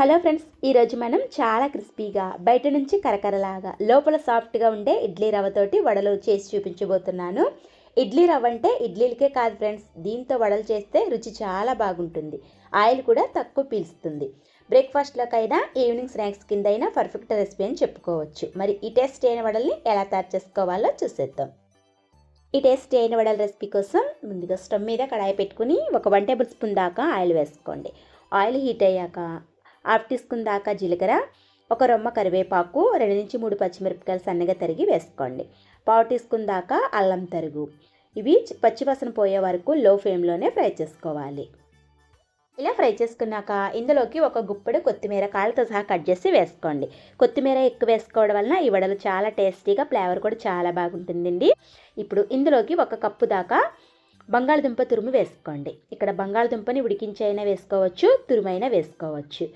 Hello friends ఈరోజు మనం చాలా క్రిస్పీగా బయట నుంచి కరకరలాగా లోపల సాఫ్ట్గా ఉండే ఇడ్లీ రవ్వతోటి వడలు చేసి చూపించబోతున్నాను. ఇడ్లీ రవ్వ అంటే ఇడ్లీలకే కాదు ఫ్రెండ్స్ దీంతో వడలు చేస్తే రుచి చాలా బాగుంటుంది. ఆయిల్ కూడా తక్కువ పీల్చుతుంది బ్రేక్ఫాస్ట్లోకైనా ఈవినింగ్ స్నాక్స్ కింద అయినా పర్ఫెక్ట్ రెసిపీ అని చెప్పుకోవచ్చు. మరి ఈ టేస్ట్ అయిన వడల్ని ఎలా తయారు చేసుకోవాలో చూసేద్దాం. ఈ టేస్ట్ అయిన వడల రెసిపీ కోసం ముందుగా స్టవ్ మీద కడాయి పెట్టుకుని ఒక వన్ టేబుల్ స్పూన్ దాకా ఆయిల్ వేసుకోండి. ఆయిల్ హీట్ అయ్యాక హాఫ్ టీ స్పూన్ దాకా జీలకర్ర ఒక రొమ్మ కరివేపాకు రెండు నుంచి మూడు పచ్చిమిరపకాయలు సన్నగా తరిగి వేసుకోండి. పావు టీ స్పూన్ దాకా అల్లం తరుగు. ఇవి పచ్చివాసన పోయే వరకు లో ఫ్లేమ్లోనే ఫ్రై చేసుకోవాలి. ఇలా ఫ్రై చేసుకున్నాక ఇందులోకి ఒక గుప్పెడు కొత్తిమీర కాళ్ళతో సహా కట్ చేసి వేసుకోండి. కొత్తిమీర ఎక్కువ వేసుకోవడం వలన ఈ వడలు చాలా టేస్టీగా ఫ్లేవర్ కూడా చాలా బాగుంటుందండి. ఇప్పుడు ఇందులోకి ఒక కప్పు దాకా బంగాళదుంప తురుము వేసుకోండి. ఇక్కడ బంగాళదుంపని ఉడికించైనా వేసుకోవచ్చు తురుమైనా వేసుకోవచ్చు.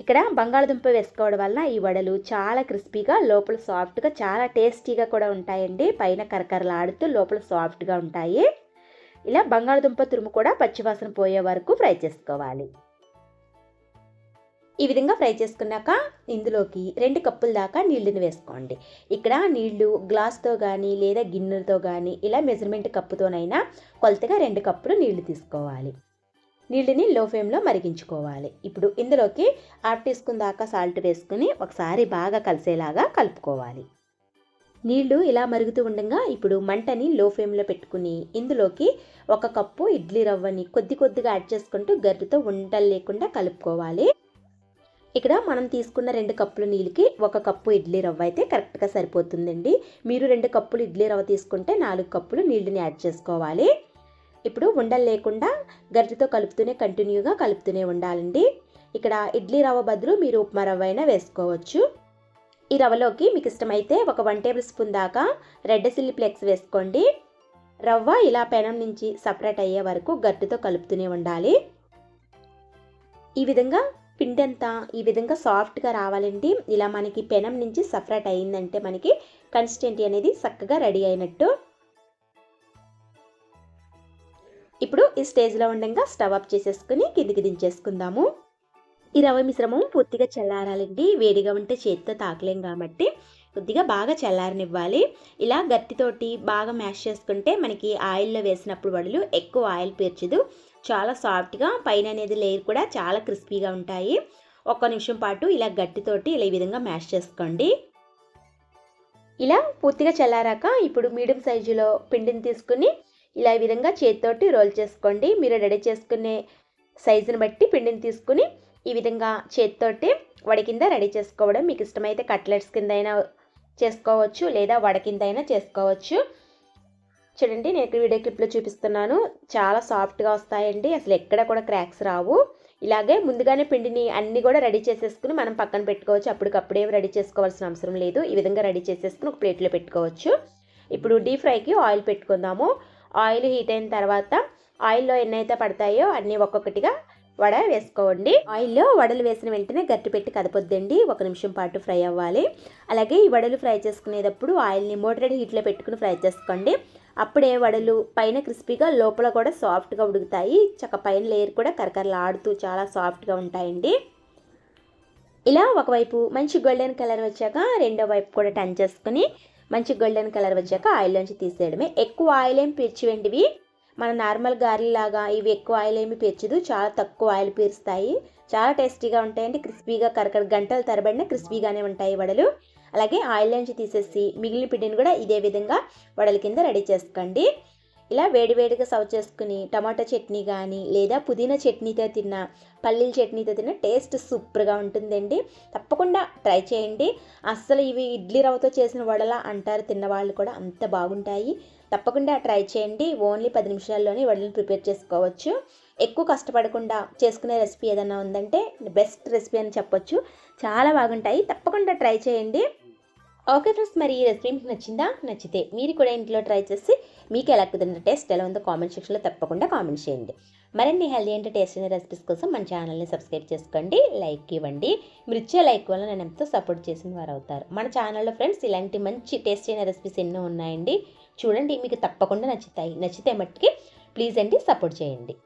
ఇక్కడ బంగాళదుంప వేసుకోవడం వలన ఈ వడలు చాలా క్రిస్పీగా లోపల సాఫ్ట్గా చాలా టేస్టీగా కూడా ఉంటాయండి. పైన కరకరలాడుతూ లోపల సాఫ్ట్గా ఉంటాయి. ఇలా బంగాళదుంప తురుము కూడా పచ్చివాసన పోయే వరకు ఫ్రై చేసుకోవాలి. ఈ విధంగా ఫ్రై చేసుకున్నాక ఇందులోకి రెండు కప్పుల దాకా నీళ్ళని వేసుకోండి. ఇక్కడ నీళ్ళు గ్లాస్తో కానీ లేదా గిన్నెలతో కానీ ఇలా మెజర్మెంట్ కప్పుతోనైనా కొలతగా రెండు కప్పులు నీళ్ళు తీసుకోవాలి. నీళ్ళని లో ఫ్లేమ్లో మరిగించుకోవాలి. ఇప్పుడు ఇందులోకి హాఫ్ టీ స్పూన్ దాకా సాల్ట్ వేసుకుని ఒకసారి బాగా కలిసేలాగా కలుపుకోవాలి. నీళ్ళు ఇలా మరుగుతూ ఉండగా ఇప్పుడు మంటని లో ఫ్లేమ్లో పెట్టుకుని ఇందులోకి ఒక కప్పు ఇడ్లీ రవ్వని కొద్ది కొద్దిగా యాడ్ చేసుకుంటూ గరిటతో ఉండలు లేకుండా కలుపుకోవాలి. ఇక్కడ మనం తీసుకున్న రెండు కప్పుల నీళ్ళకి ఒక కప్పు ఇడ్లీ రవ్వ అయితే కరెక్ట్గా సరిపోతుందండి. మీరు రెండు కప్పులు ఇడ్లీ రవ్వ తీసుకుంటే నాలుగు కప్పులు నీళ్ళని యాడ్ చేసుకోవాలి. ఇప్పుడు ఉండలు లేకుండా గరిటెతో కలుపుతూనే కంటిన్యూగా కలుపుతూనే ఉండాలండి. ఇక్కడ ఇడ్లీ రవ్వ బదులు మీరు ఉప్మా రవ్వ అయినా వేసుకోవచ్చు. ఈ రవ్వలోకి మీకు ఇష్టమైతే ఒక వన్ టేబుల్ స్పూన్ దాకా రెడ్ చిల్లీ ఫ్లెక్స్ వేసుకోండి. రవ్వ ఇలా పెనం నుంచి సపరేట్ అయ్యే వరకు గట్టితో కలుపుతూనే ఉండాలి. ఈ విధంగా పిండి అంతా ఈ విధంగా సాఫ్ట్గా రావాలండి. ఇలా మనకి పెనం నుంచి సపరేట్ అయిందంటే మనకి కన్సిస్టెంటీ అనేది చక్కగా రెడీ అయినట్టు ఇప్పుడు ఈ స్టేజ్లో ఉండగా స్టవ్ ఆఫ్ చేసేసుకుని కిందికి దించేసుకుందాము. ఈ రవ్వ మిశ్రమం పూర్తిగా చల్లారాలండి. వేడిగా ఉంటే చేతితో తాకలేం కాబట్టి కొద్దిగా బాగా చల్లారనివ్వాలి. ఇలా గట్టితోటి బాగా మ్యాష్ చేసుకుంటే మనకి ఆయిల్లో వేసినప్పుడు వడలు ఎక్కువ ఆయిల్ పీర్చదు. చాలా సాఫ్ట్గా పైన అనేది లేయర్ కూడా చాలా క్రిస్పీగా ఉంటాయి. ఒక్క నిమిషం పాటు ఇలా గట్టితోటి ఇలా ఈ విధంగా మ్యాష్ చేసుకోండి. ఇలా పూర్తిగా చల్లారాక ఇప్పుడు మీడియం సైజులో పిండిని తీసుకుని ఇలా ఈ విధంగా చేతితోటి రోల్ చేసుకోండి. మీరు రెడీ చేసుకునే సైజుని బట్టి పిండిని తీసుకుని ఈ విధంగా చేతితోటి వడ కింద రెడీ చేసుకోవడం. మీకు ఇష్టమైతే కట్లెట్స్ కింద అయినా చేసుకోవచ్చు లేదా వడ కింద అయినా చేసుకోవచ్చు. చూడండి నేను ఇక్కడ వీడియో క్లిప్లో చూపిస్తున్నాను. చాలా సాఫ్ట్గా వస్తాయండి. అసలు ఎక్కడ కూడా క్రాక్స్ రావు. ఇలాగే ముందుగానే పిండిని అన్ని కూడా రెడీ చేసేసుకుని మనం పక్కన పెట్టుకోవచ్చు. అప్పటికప్పుడే రెడీ చేసుకోవాల్సిన అవసరం లేదు. ఈ విధంగా రెడీ చేసేసుకుని ఒక ప్లేట్లో పెట్టుకోవచ్చు. ఇప్పుడు డీప్ ఫ్రైకి ఆయిల్ పెట్టుకుందాము. ఆయిల్ హీట్ అయిన తర్వాత ఆయిల్లో ఎన్నైతే పడతాయో అన్నీ ఒక్కొక్కటిగా వడ వేసుకోండి. ఆయిల్లో వడలు వేసిన వెంటనే గట్టి పెట్టి కదపొద్దండి. ఒక నిమిషం పాటు ఫ్రై అవ్వాలి. అలాగే ఈ వడలు ఫ్రై చేసుకునేటప్పుడు ఆయిల్ని మోటరేట్ హీట్లో పెట్టుకుని ఫ్రై చేసుకోండి. అప్పుడే వడలు పైన క్రిస్పీగా లోపల కూడా సాఫ్ట్గా ఉడుకుతాయి. చక్క పైన లేయర్ కూడా కరకరలాడుతూ చాలా సాఫ్ట్గా ఉంటాయండి. ఇలా ఒకవైపు మంచి గోల్డెన్ కలర్ వచ్చాక రెండో వైపు కూడా టర్న్ చేసుకుని మంచి గోల్డెన్ కలర్ వచ్చాక ఆయిల్లోంచి తీసేయడమే. ఎక్కువ ఆయిల్ ఏం పీర్చివండివి మన నార్మల్ గారెలాగా ఇవి ఎక్కువ ఆయిల్ ఏమి పీర్చదు. చాలా తక్కువ ఆయిల్ పీరుస్తాయి. చాలా టేస్టీగా ఉంటాయండి. క్రిస్పీగా కరకర గంటలు తరబడిన క్రిస్పీగానే ఉంటాయి వడలు. అలాగే ఆయిల్ నుంచి తీసేసి మిగిలిన పిండిని కూడా ఇదే విధంగా వడల కింద రెడీ చేసుకోండి. ఇలా వేడివేడిగా సర్వ్ చేసుకుని టమాటా చట్నీ కానీ లేదా పుదీనా చట్నీతో తిన్న పల్లీల చట్నీతో తిన్న టేస్ట్ సూపర్గా ఉంటుందండి. తప్పకుండా ట్రై చేయండి. అస్సలు ఇవి ఇడ్లీ రవ్వతో చేసిన వడలా అంటారు తిన్న వాళ్ళు కూడా అంత బాగుంటాయి. తప్పకుండా ట్రై చేయండి. ఓన్లీ పది నిమిషాల్లోనే వడలను ప్రిపేర్ చేసుకోవచ్చు. ఎక్కువ కష్టపడకుండా చేసుకునే రెసిపీ ఏదైనా ఉందంటే బెస్ట్ రెసిపీ అని చెప్పొచ్చు. చాలా బాగుంటాయి. తప్పకుండా ట్రై చేయండి. ఓకే ఫ్రెండ్స్ మరి ఈ రెసిపీ మీకు నచ్చిందా? నచ్చితే మీరు కూడా ఇంట్లో ట్రై చేసి మీకు ఎలా కుదిరిన టేస్ట్ ఎలా ఉందో కామెంట్ సెక్షన్లో తప్పకుండా కామెంట్ చేయండి. మరిన్ని హెల్దీ అంటే టేస్ట్ అయిన రెసిపీస్ కోసం మన ఛానల్ని సబ్స్క్రైబ్ చేసుకోండి లైక్ ఇవ్వండి. మీరు ఇచ్చే లైక్ వల్ల నేను ఎంతో సపోర్ట్ చేసిన వారు అవుతారు. మన ఛానల్లో ఫ్రెండ్స్ ఇలాంటి మంచి టేస్ట్ అయిన రెసిపీస్ ఎన్నో ఉన్నాయండి. చూడండి మీకు తప్పకుండా నచ్చుతాయి. నచ్చితే మట్టుకి ప్లీజ్ అండి సపోర్ట్ చేయండి.